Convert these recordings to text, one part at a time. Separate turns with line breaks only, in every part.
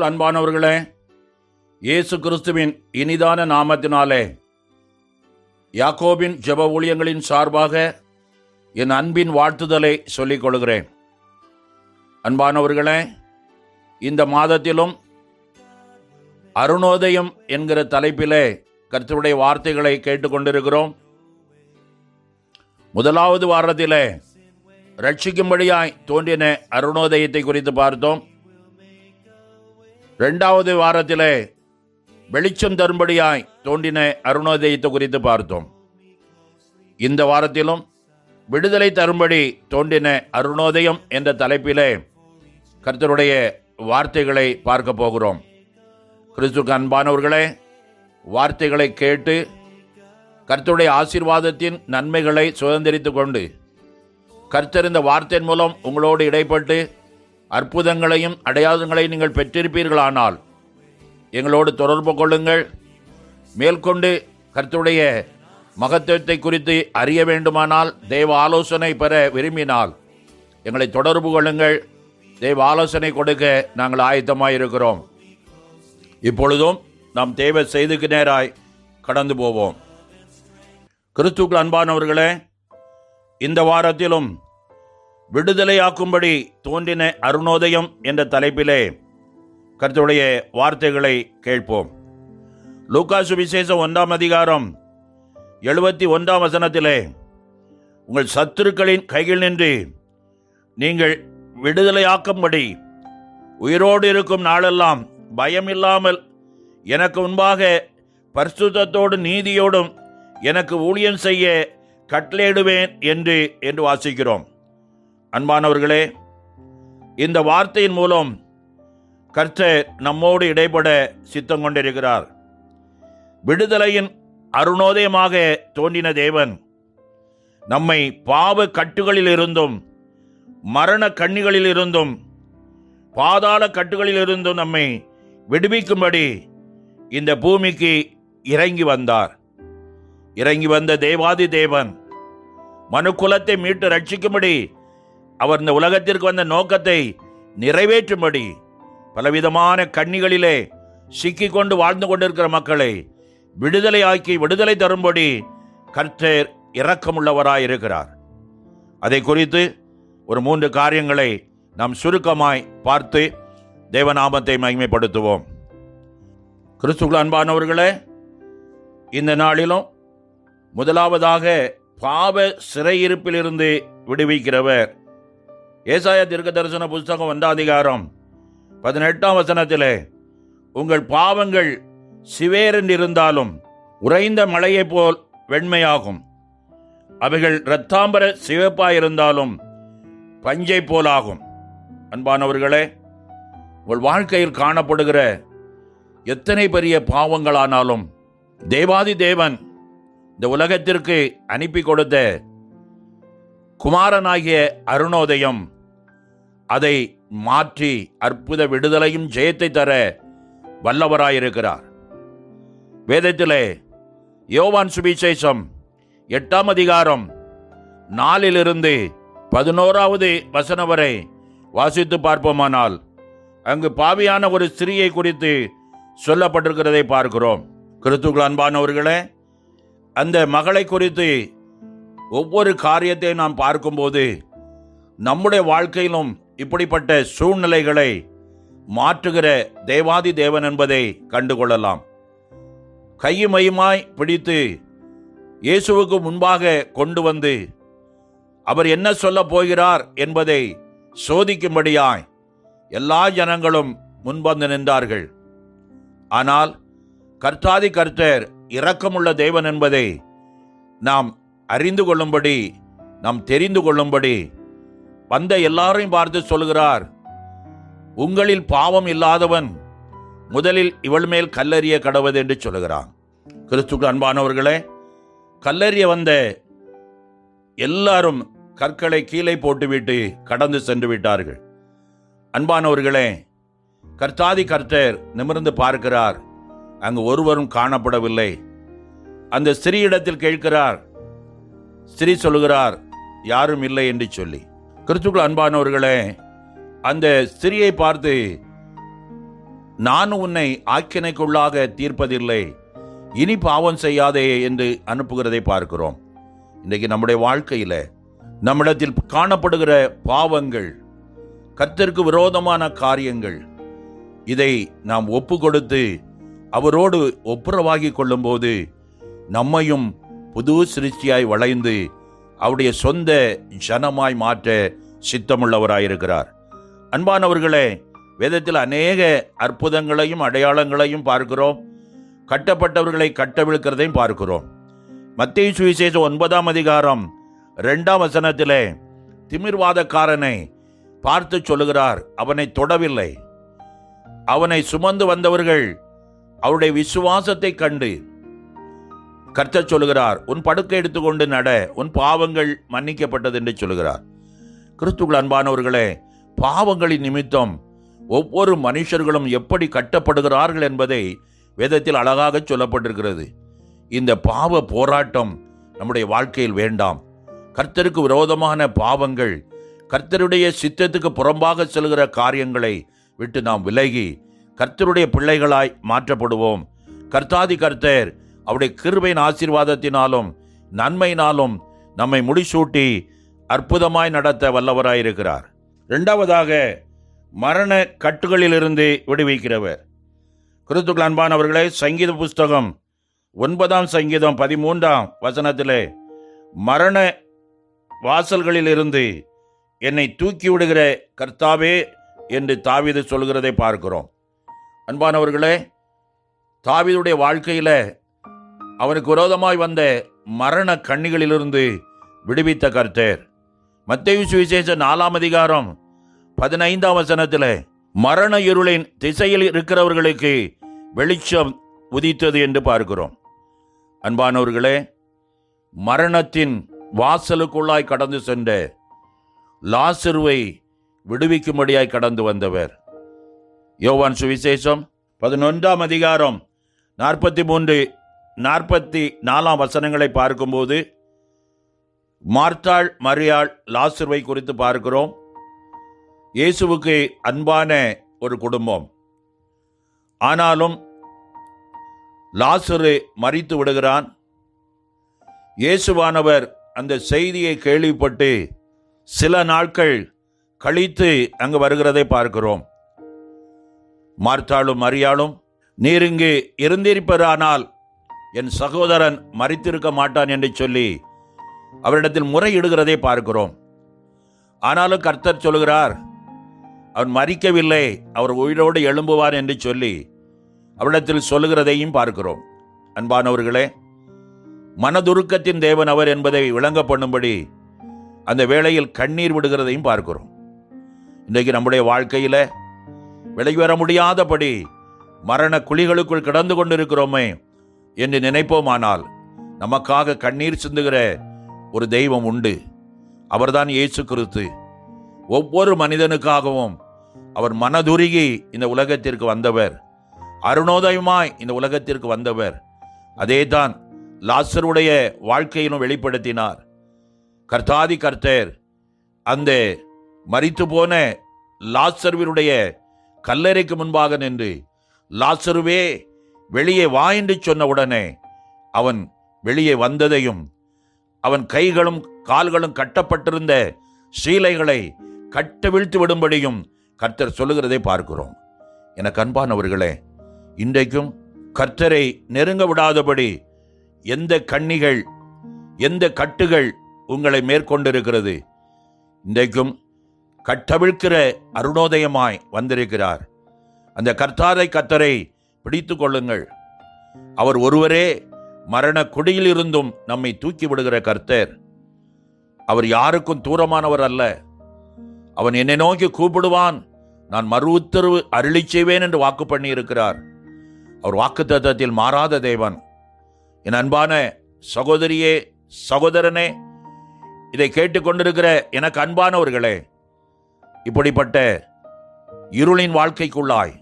கர்த்தருக்குள் அன்பானவர்களே இயேசு கிறிஸ்துவின் இனிதான நாமத்தினாலே யாக்கோபின் ஜெப ஊழியங்களின் சார்பாக என் அன்பின் வாழ்த்துதலை சொல்லிக் கொள்கிறேன். அன்பானவர்களே இந்த மாதத்திலும் அருணோதயம் என்கிற தலைப்பிலே கர்த்தருடைய வார்த்தைகளை கேட்டுக்கொண்டிருக்கிறோம் முதலாவது வாரத்திலே ரட்சிக்கும்படியாய் தோன்றின அருணோதயத்தை குறித்து பார்த்தோம். இரண்டாவது வாரத்திலே வெளிச்சம் தரும்படியாய் தோண்டின அருணோதயத்தை குறித்து பார்த்தோம். இந்த வாரத்திலும் விடுதலை தரும்படி தோண்டின அருணோதயம் என்ற தலைப்பிலே கர்த்தருடைய வார்த்தைகளை பார்க்க போகிறோம். கிறிஸ்துக்கு அன்பானவர்களே வார்த்தைகளை கேட்டு கர்த்தருடைய ஆசீர்வாதத்தின் நன்மைகளை சுதந்திரித்து கொண்டு கர்த்தர் இந்த வார்த்தையின் மூலம் உங்களோடு இடைப்பட்டு அற்புதங்களையும் அடையாளங்களையும் நீங்கள் பெற்றிருப்பீர்களானால் எங்களோடு தொடர்பு கொள்ளுங்கள். மேற்கொண்டு கருத்துடைய மகத்துவத்தை குறித்து அறிய வேண்டுமானால் தெய்வ ஆலோசனை பெற விரும்பினால் எங்களை தொடர்பு கொள்ளுங்கள். தெய்வ ஆலோசனை கொடுக்க நாங்கள் ஆயத்தமாக இருக்கிறோம் இப்பொழுதும் நாம் தேவ செய்திக்கு நேராய் கடந்து போவோம். கிறிஸ்துக்கள் அன்பானவர்களே இந்த வாரத்திலும் விடுதலையாக்கும்படி தோன்றின அருணோதயம் என்ற தலைப்பிலே கருத்துடைய வார்த்தைகளை கேட்போம். லூக்கா சுவிசேஷம் ஒன்றாம் அதிகாரம் எழுபத்தி ஒன்றாம் வசனத்திலே உங்கள் சத்துருக்களின் கையில் நின்று நீங்கள் விடுதலையாக்கும்படி உயிரோடு இருக்கும் நாளெல்லாம் பயமில்லாமல் எனக்கு முன்பாக பரிசுத்தத்தோடு நீதியோடும் எனக்கு ஊழியம் செய்ய கட்டளையிடுவேன் என்று என்று வாசிக்கிறோம். அன்பானவர்களே இந்த வார்த்தையின் மூலம் கர்த்தர் நம்மோடு இடைப்பட சித்தம் கொண்டிருக்கிறார். விடுதலையின் அருணோதயமாக தோன்றின தேவன் நம்மை பாவ கட்டுகளில் இருந்தும் மரண கண்ணிகளில் இருந்தும் பாதாள கட்டுகளில் இருந்தும் நம்மை விடுவிக்கும்படி இந்த பூமிக்கு இறங்கி வந்தார். இறங்கி வந்த தேவாதி தேவன் மனுக்குலத்தை மீட்டு ரட்சிக்கும்படி அவர் இந்த உலகத்திற்கு வந்த நோக்கத்தை நிறைவேற்றும்படி பலவிதமான கண்ணிகளிலே சிக்கிக்கொண்டு வாழ்ந்து கொண்டிருக்கிற மக்களை விடுதலையாக்கி விடுதலை தரும்படி கர்த்தர் இரக்கமுள்ளவராய் இருக்கிறார் அதை குறித்து ஒரு மூன்று காரியங்களை நாம் சுருக்கமாய் பார்த்து தேவநாமத்தை மகிமைப்படுத்துவோம். கிறிஸ்துக்குள் அன்பானவர்களே இந்த நாளிலும் முதலாவதாக பாவ சிறையிருப்பிலிருந்து விடுவிக்கிறவர் ஏசாய தீர்க்க தரிசன புஸ்தகம் வந்த அதிகாரம் பதினெட்டாம் வசனத்திலே உங்கள் பாவங்கள் சிவேரன் இருந்தாலும் உறைந்த மலையைப் போல் வெண்மையாகும். அவைகள் இரத்தாம்பர சிவப்பாயிருந்தாலும் பஞ்சை போலாகும். அன்பானவர்களே உங்கள் வாழ்க்கையில் காணப்படுகிற எத்தனை பெரிய பாவங்களானாலும் தேவாதி தேவன் இந்த உலகத்திற்கு அனுப்பி கொடுத்த குமாரனாகிய அருணோதயம் அதை மாற்றி அற்புத விடுதலையும் ஜெயத்தை தர வல்லவராயிருக்கிறார். வேதத்திலே யோவான் சுவிசேஷம் எட்டாம் அதிகாரம் நாலிலிருந்து பதினோராவது வசனம் வரை வாசித்து பார்ப்போமானால் அங்கு பாவியான ஒரு ஸ்திரீயை குறித்து சொல்லப்பட்டிருக்கிறதை பார்க்கிறோம். கிறிஸ்துக்கள் அன்பானவர்களே அந்த மகளை குறித்து ஒவ்வொரு காரியத்தை நாம் பார்க்கும்போது நம்முடைய வாழ்க்கையிலும் இப்படிப்பட்ட சூழ்நிலைகளை மாற்றுகிற தேவாதி தேவன் என்பதை கண்டுகொள்ளலாம். கையுமையுமாய் பிடித்து இயேசுவுக்கு முன்பாக கொண்டு வந்து அவர் என்ன சொல்லப் போகிறார் என்பதை சோதிக்கும்படியாய் எல்லா ஜனங்களும் முன்வந்து நின்றார்கள். ஆனால் கர்த்தாதி கர்த்தர் இரக்கமுள்ள தேவன் என்பதை நாம் அறிந்து கொள்ளும்படி நாம் தெரிந்து கொள்ளும்படி வந்த எல்லாரையும் பார்த்து சொல்கிறார் உங்களில் பாவம் இல்லாதவன் முதலில் இவள் மேல் கல்லறிய கடவுது என்று சொல்கிறான் கிறிஸ்துக்கு அன்பானவர்களே கல்லறிய வந்த எல்லாரும் கற்களை கீழே போட்டுவிட்டு கடந்து சென்று விட்டார்கள். அன்பானவர்களே கர்த்தாதி கர்த்தர் நிமிர்ந்து பார்க்கிறார். அங்கு ஒருவரும் காணப்படவில்லை. அந்த ஸ்திரீயிடத்தில் கேட்கிறார் ஸ்திரீ சொல்லுகிறார் யாரும் இல்லை என்று சொல்லி. கிறிஸ்துக்குள் அன்பானவர்களே அந்த ஸ்திரியை பார்த்து நான் உன்னை ஆக்கினைக்குள்ளாக தீர்ப்பதில்லை இனி பாவம் செய்யாதே என்று அனுப்புகிறதை பார்க்கிறோம். இன்றைக்கு நம்முடைய வாழ்க்கையில் நம்மிடத்தில் காணப்படுகிற பாவங்கள் கத்திற்கு விரோதமான காரியங்கள் இதை நாம் ஒப்பு கொடுத்து அவரோடு ஒப்புரவாகி கொள்ளும்போது நம்மையும் புது சிருஷ்டியாய் வளைந்து அவருடைய சொந்த ஜனமாய் மாற்ற சித்தமுள்ளவராயிருக்கிறார். அன்பானவர்களே வேதத்தில் அநேக அற்புதங்களையும் அடையாளங்களையும் பார்க்கிறோம். கட்டப்பட்டவர்களை கட்டவிழ்க்கிறதையும் பார்க்கிறோம். மத்திய சுவிசேஷம் ஒன்பதாம் அதிகாரம் ரெண்டாம் வசனத்திலே திமிர்வாதக்காரனை பார்த்து சொல்லுகிறார் அவனை தொடவில்லை. அவனை சுமந்து வந்தவர்கள் அவருடைய விசுவாசத்தை கண்டு கர்த்தர் சொல்லுகிறார் உன் படுக்கை எடுத்துக்கொண்டு நட உன் பாவங்கள் மன்னிக்கப்பட்டது என்று சொல்லுகிறார். கிறிஸ்துக்கள் அன்பானவர்களே பாவங்களின் நிமித்தம் ஒவ்வொரு மனுஷர்களும் எப்படி கட்டப்படுகிறார்கள் என்பதை வேதத்தில் அழகாக சொல்லப்பட்டிருக்கிறது. இந்த பாவ போராட்டம் நம்முடைய வாழ்க்கையில் வேண்டாம். கர்த்தருக்கு விரோதமான பாவங்கள் கர்த்தருடைய சித்தத்துக்கு புறம்பாக செல்கிற காரியங்களை விட்டு நாம் விலகி கர்த்தருடைய பிள்ளைகளாய் மாற்றப்படுவோம். கர்த்தாதி கர்த்தர் அவருடைய கிருபையின் ஆசீர்வாதத்தினாலும் நன்மையினாலும் நம்மை முடிசூட்டி அற்புதமாய் நடத்த வல்லவராயிருக்கிறார் இரண்டாவதாக மரண கட்டுகளிலிருந்து விடுவிக்கிறவர். கிறிஸ்துக்கள் அன்பானவர்களே சங்கீத புஸ்தகம் ஒன்பதாம் சங்கீதம் பதிமூன்றாம் வசனத்திலே மரண வாசல்களிலிருந்து என்னை தூக்கி விடுகிற கர்த்தாவே என்று தாவிது சொல்கிறதை பார்க்கிறோம். அன்பானவர்களே தாவிதுடைய வாழ்க்கையில் அவனுக்கு விரோதமாய் வந்த மரண கண்ணிகளிலிருந்து விடுவித்த கர்த்தர். மத்தேயு சுவிசேஷ நாலாம் அதிகாரம் பதினைந்தாம் வசனத்தில் மரண இருளின் திசையில் இருக்கிறவர்களுக்கு வெளிச்சம் உதித்தது என்று பார்க்கிறோம். அன்பானவர்களே மரணத்தின் வாசலுக்குள்ளாய் கடந்து சென்ற லாசருவை விடுவிக்கும்படியாய் கடந்து வந்தவர். யோவான் சுவிசேஷம் பதினொன்றாம் அதிகாரம் நாற்பத்தி மூன்று நாற்பத்தி நாலாம் வசனங்களை பார்க்கும்போது மார்த்தாள் மரியாள் லாசுர்வை குறித்து பார்க்கிறோம். இயேசுவுக்கு அன்பான ஒரு குடும்பம். ஆனாலும் லாசுரு மறித்து விடுகிறான். இயேசுவானவர் அந்த செய்தியை கேள்விப்பட்டு சில நாட்கள் கழித்து அங்கு வருகிறதை பார்க்கிறோம். மார்த்தாளும் மரியாளும் நீர் இங்கு இருந்திருப்பதானால் என் சகோதரன் மறித்திருக்க மாட்டான் என்று சொல்லி அவரிடத்தில் முறையிடுகிறதை பார்க்கிறோம். ஆனாலும் கர்த்தர் சொல்கிறார் அவன் மறிக்கவில்லை அவர் உயிரோடு எழும்புவார் என்று சொல்லி அவரிடத்தில் சொல்லுகிறதையும் பார்க்கிறோம். அன்பானவர்களே மனதுருக்கத்தின் தேவன் அவர் என்பதை விளங்க பண்ணும்படி அந்த வேளையில் கண்ணீர் விடுகிறதையும் பார்க்கிறோம். இன்றைக்கு நம்முடைய வாழ்க்கையில வர முடியாதபடி மரண குழிகளுக்குள் கிடந்து கொண்டிருக்கிறோமே என்று நினைப்போமானால் நமக்காக கண்ணீர் சிந்துகிற ஒரு தெய்வம் உண்டு. அவர்தான் இயேசு கிறிஸ்து. ஒவ்வொரு மனிதனுக்காகவும் அவர் மனதுருகி இந்த உலகத்திற்கு வந்தவர். அருணோதயமாய் இந்த உலகத்திற்கு வந்தவர். அதேதான் லாசருடைய வாழ்க்கையிலும் வெளிப்படுத்தினார். கர்த்தாதி கர்த்தர் அந்த மரித்து போன லாசர்வினுடைய கல்லறைக்கு முன்பாக நின்று லாசருவே வெளியே வா என்று சொன்ன உடனே அவன் வெளியே வந்ததையும் அவன் கைகளும் கால்களும் கட்டப்பட்டிருந்த சீலைகளை கட்டவிழ்த்து விடும்படியும் கர்த்தர் சொல்லுகிறதை பார்க்கிறோம். என கண்பானவர்களே இன்றைக்கும் கர்த்தரை நெருங்க விடாதபடி எந்த கண்ணிகள் எந்த கட்டுகள் உங்களை மேற்கொண்டிருக்கிறது? இன்றைக்கும் கட்டவிழ்க்கிற அருணோதயமாய் வந்திருக்கிறார். அந்த கர்த்தாரை கர்த்தரை பிடித்து கொள்ளுங்கள் அவர் ஒருவரே மரண குடியிலிருந்தும் நம்மை தூக்கி விடுகிற கர்த்தர். அவர் யாருக்கும் தூரமானவர் அல்ல. அவன் என்னை நோக்கி கூப்பிடுவான். நான் மறு உத்தரவு அருளி செய்வேன் என்று வாக்கு பண்ணி இருக்கிறார் அவர் வாக்குத்தத்தத்தில் மாறாத தேவன். என் அன்பான சகோதரியே சகோதரனே இதை கேட்டுக்கொண்டிருக்கிற எனக்கு அன்பானவர்களே இப்படிப்பட்ட இருளின் வாழ்க்கைக்குள்ளாய்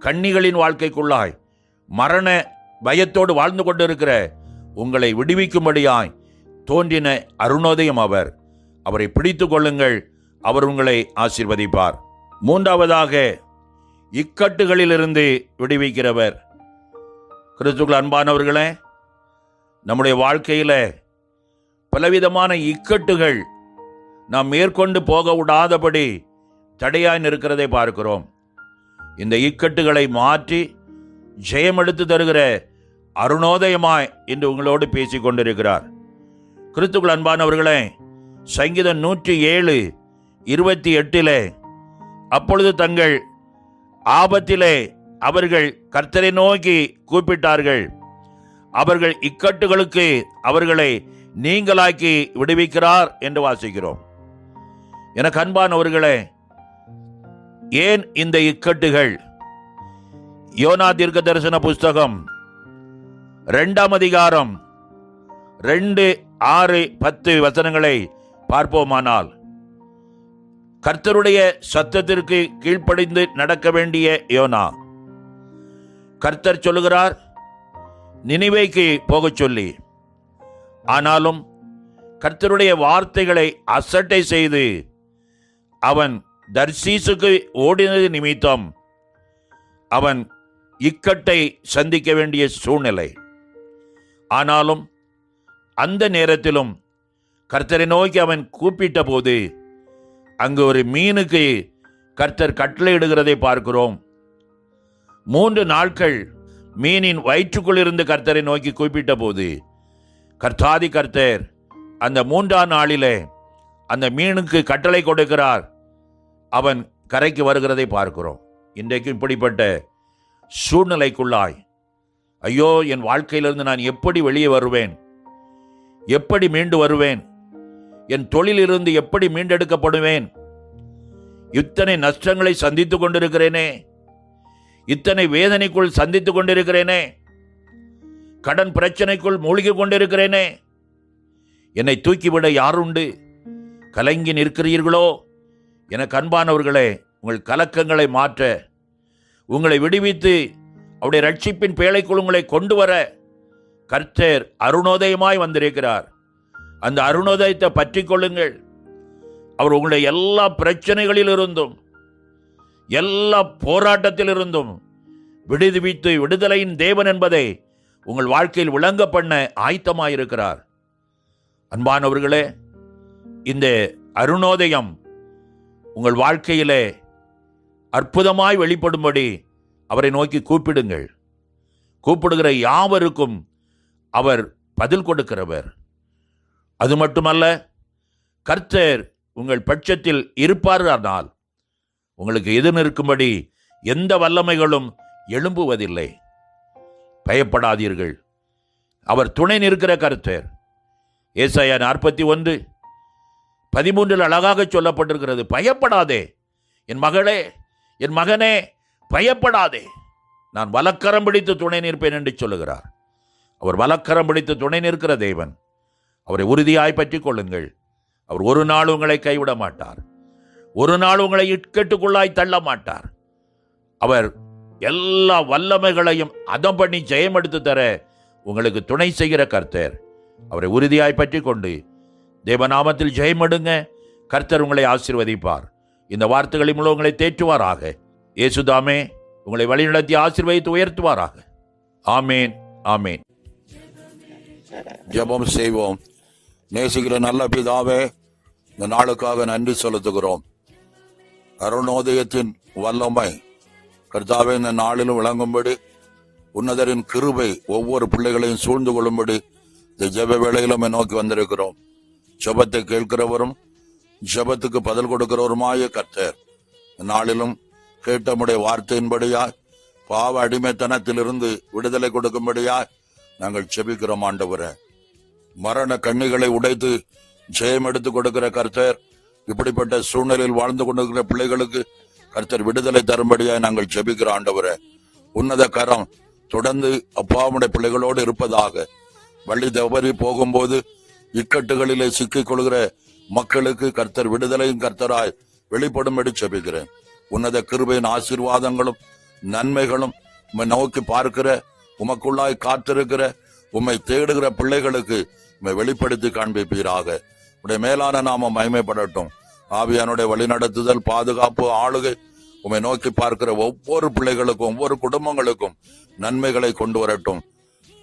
கன்னிகளின் வாழ்க்கைக்குள்ளாய். மரண பயத்தோடு வாழ்ந்து கொண்டிருக்கிற உங்களை விடுவிக்கும்படியாய் தோன்றின அருணோதயம் அவர். அவரை பிடித்து கொள்ளுங்கள். அவர் உங்களை ஆசீர்வதிப்பார். மூன்றாவதாக இக்கட்டுகளிலிருந்து விடுவிக்கிறவர். கிறிஸ்துக்கள் அன்பானவர்களே நம்முடைய வாழ்க்கையில் பலவிதமான இக்கட்டுகள் நாம் மேற்கொண்டு போக விடாதபடி தடையாய் நிற்கிறதை பார்க்கிறோம். இந்த இக்கட்டுகளை மாற்றி ஜெயமெடுத்து தருகிற அருணோதயமாய் இன்று உங்களோடு பேசிக் கொண்டிருக்கிறார். கிறிஸ்துக்கள் அன்பானவர்களே சங்கீதம் நூற்றி ஏழு இருபத்தி எட்டிலே அப்பொழுது தங்கள் ஆபத்திலே அவர்கள் கர்த்தரை நோக்கி கூப்பிட்டார்கள். அவர்கள் இக்கட்டுகளுக்கு அவர்களை நீங்களாக்கி விடுவிக்கிறார் என்று வாசிக்கிறோம். எனக்கு அன்பானவர்களே ஏன் இந்த இக்கட்டுகள்? யோனா தீர்க்க தரிசன புஸ்தகம் ரெண்டாம் அதிகாரம் ரெண்டு ஆறு பத்து வசனங்களை பார்ப்போமானால் கர்த்தருடைய சத்தத்திற்கு கீழ்ப்படிந்து நடக்க வேண்டிய யோனா. கர்த்தர் சொல்லுகிறார் நினிவேக்கு போகச் சொல்லி. ஆனாலும் கர்த்தருடைய வார்த்தைகளை அசட்டை செய்து அவன் தர்சீசுக்கு ஓடினது நிமித்தம் அவன் இக்கட்டை சந்திக்க வேண்டிய சூழ்நிலை. ஆனாலும் அந்த நேரத்திலும் கர்த்தரை நோக்கி அவன் கூப்பிட்ட போது அங்கு ஒரு மீனுக்கு கர்த்தர் கட்டளையிடுகிறதை பார்க்கிறோம். மூன்று நாட்கள் மீனின் வயிற்றுக்குள் இருந்து கர்த்தரை நோக்கி கூப்பிட்ட போது கர்த்தாதி கர்த்தர் அந்த மூன்றாம் நாளிலே அந்த மீனுக்கு கட்டளை கொடுக்கிறார். அவன் கரைக்கு வருகிறதை பார்க்கிறோம். இன்றைக்கு இப்படிப்பட்ட சூழ்நிலைக்குள்ளாய் ஐயோ என் வாழ்க்கையிலிருந்து நான் எப்படி வெளியே வருவேன்? எப்படி மீண்டு வருவேன்? என் தொழிலிருந்து எப்படி மீண்டெடுக்கப்படுவேன்? இத்தனை நஷ்டங்களை சந்தித்து கொண்டிருக்கிறேனே. இத்தனை வேதனைக்குள் சந்தித்து கொண்டிருக்கிறேனே. கடன் பிரச்சனைக்குள் மூழ்கிக் கொண்டிருக்கிறேனே. என்னை தூக்கிவிட யாருண்டு? கலங்கி நிற்கிறீர்களோ? எனக்கு அன்பானவர்களே உங்கள் கலக்கங்களை மாற்ற உங்களை விடுவித்து அவருடைய ரட்சிப்பின் பேழைக்குள் உங்களை கொண்டு வர கர்த்தர் அருணோதயமாய் வந்திருக்கிறார். அந்த அருணோதயத்தை பற்றி கொள்ளுங்கள். அவர் உங்களுடைய எல்லா பிரச்சனைகளில் இருந்தும் எல்லா போராட்டத்திலிருந்தும் விடுதிவித்து விடுவித்து விடுதலையின் தேவன் என்பதை உங்கள் வாழ்க்கையில் விளங்க பண்ண ஆயத்தமாயிருக்கிறார். அன்பானவர்களே இந்த அருணோதயம் உங்கள் வாழ்க்கையிலே அற்புதமாய் வெளிப்படும்படி அவரை நோக்கி கூப்பிடுங்கள். கூப்பிடுகிற யாவருக்கும் அவர் பதில் கொடுக்கிறவர். அது மட்டுமல்ல கர்த்தர் உங்கள் பட்சத்தில் இருப்பாரானால் உங்களுக்கு எது நிற்கும்படி எந்த வல்லமைகளும் எழும்புவதில்லை. பயப்படாதீர்கள். அவர் துணை நிற்கிற கர்த்தர். ஏசாயா நாற்பத்தி ஒன்று பதிமூன்றில் அழகாக சொல்லப்பட்டிருக்கிறது பயப்படாதே என் மகளே என் மகனே பயப்படாதே நான் வலக்கரம் பிடித்து துணை நிற்பேன் என்று சொல்லுகிறார். அவர் வலக்கரம் பிடித்து துணை நிற்கிற தேவன். அவரை உறுதியாய் பற்றிக் கொள்ளுங்கள். அவர் ஒரு நாள் உங்களை கைவிட மாட்டார். ஒரு நாள் உங்களை இட்கட்டுக்குள்ளாய் தள்ள மாட்டார். அவர் எல்லா வல்லமைகளையும் அதம் பண்ணி ஜெயம் எடுத்து தர உங்களுக்கு துணை செய்கிற கர்த்தர். அவரை உறுதியாய் பற்றி கொண்டு தேவநாமத்தில் ஜெயமடுங்க. கர்த்தர் உங்களை ஆசிர்வதிப்பார். இந்த வார்த்தைகளின் மூலம் உங்களை தேற்றுவாராக. இயேசுதாமே உங்களை வழிநடத்தி ஆசிர்வதித்து உயர்த்துவாராக. ஆமேன் ஆமேன்.
ஜெபம் செய்வோம். நேசிக்கிற நல்ல பிதாவே இந்த நாளுக்காக நன்றி செலுத்துகிறோம். அருணோதயத்தின் வல்லமை கர்த்தாவே இந்த நாளிலும் விளங்கும்படி உன்னதரின் கிருபை ஒவ்வொரு பிள்ளைகளையும் சூழ்ந்து கொள்ளும்படி இந்த ஜெப வேளையிலும் நோக்கி வந்திருக்கிறோம். ஜெபத்தை கேட்கிறவரும் ஜெபத்துக்கு பதில் கொடுக்கிறவருமாய கர்த்தர். நாளிலும் கேட்டமுடைய வார்த்தையின்படியாய் பாவ அடிமைத்தனத்திலிருந்து விடுதலை கொடுக்கும்படியாய் நாங்கள் செபிக்கிறோம் ஆண்டவரை. மரண கண்ணிகளை உடைத்து ஜெயம் எடுத்து கொடுக்கிற கர்த்தர் இப்படிப்பட்ட சூழ்நிலையில் வாழ்ந்து கொண்டிருக்கிற பிள்ளைகளுக்கு கர்த்தர் விடுதலை தரும்படியாய் நாங்கள் ஜெபிக்கிறோம் ஆண்டவரே. உன்னத கரம் தொடர்ந்து அப்பாவுடைய பிள்ளைகளோடு இருப்பதாக வள்ளி தவறி போகும்போது இக்கட்டுகளிலே சிக்கிக் கொள்கிற மக்களுக்கு கர்த்தர் விடுதலையும் கர்த்தராய் வெளிப்படும்படி செபிக்கிறேன் உன்னத கிருபையின் ஆசீர்வாதங்களும் நன்மைகளும் உம்மை நோக்கி பார்க்கிற உமக்குள்ளாய் காத்திருக்கிற உம்மை தேடுகிற பிள்ளைகளுக்கு உம்மை வெளிப்படுத்தி காண்பிப்பீராக. உடைய மேலான நாம மகிமைப்படட்டும். ஆவியானுடைய வழிநடத்துதல் பாதுகாப்பு ஆளுகை உம்மை நோக்கி பார்க்கிற ஒவ்வொரு பிள்ளைகளுக்கும் ஒவ்வொரு குடும்பங்களுக்கும் நன்மைகளை கொண்டு வரட்டும்.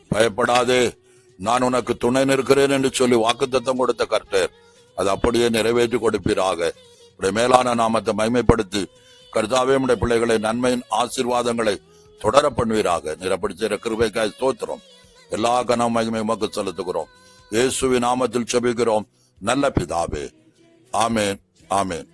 பயப்படாதே. நான் உனக்கு துணை நிற்கிறேன் என்று சொல்லி வாக்குத்தத்தம் கொடுத்த கர்த்தர் அது அப்படியே நிறைவேற்றி கொடுப்பீராக. உடைய மேலான நாமத்தை மைமைப்படுத்தி கர்த்தாவே உடைய பிள்ளைகளை நன்மையின் ஆசீர்வாதங்களை தொடர பண்ணுவீராக. நிறப்படுத்த கிருபைக்காய் ஸ்தோத்திரம். எல்லா கன மகிமை உமக்கு செலுத்துகிறோம். இயேசுவின் நாமத்தில் செபிக்கிறோம். நல்ல பிதாவே. ஆமேன். ஆமேன்.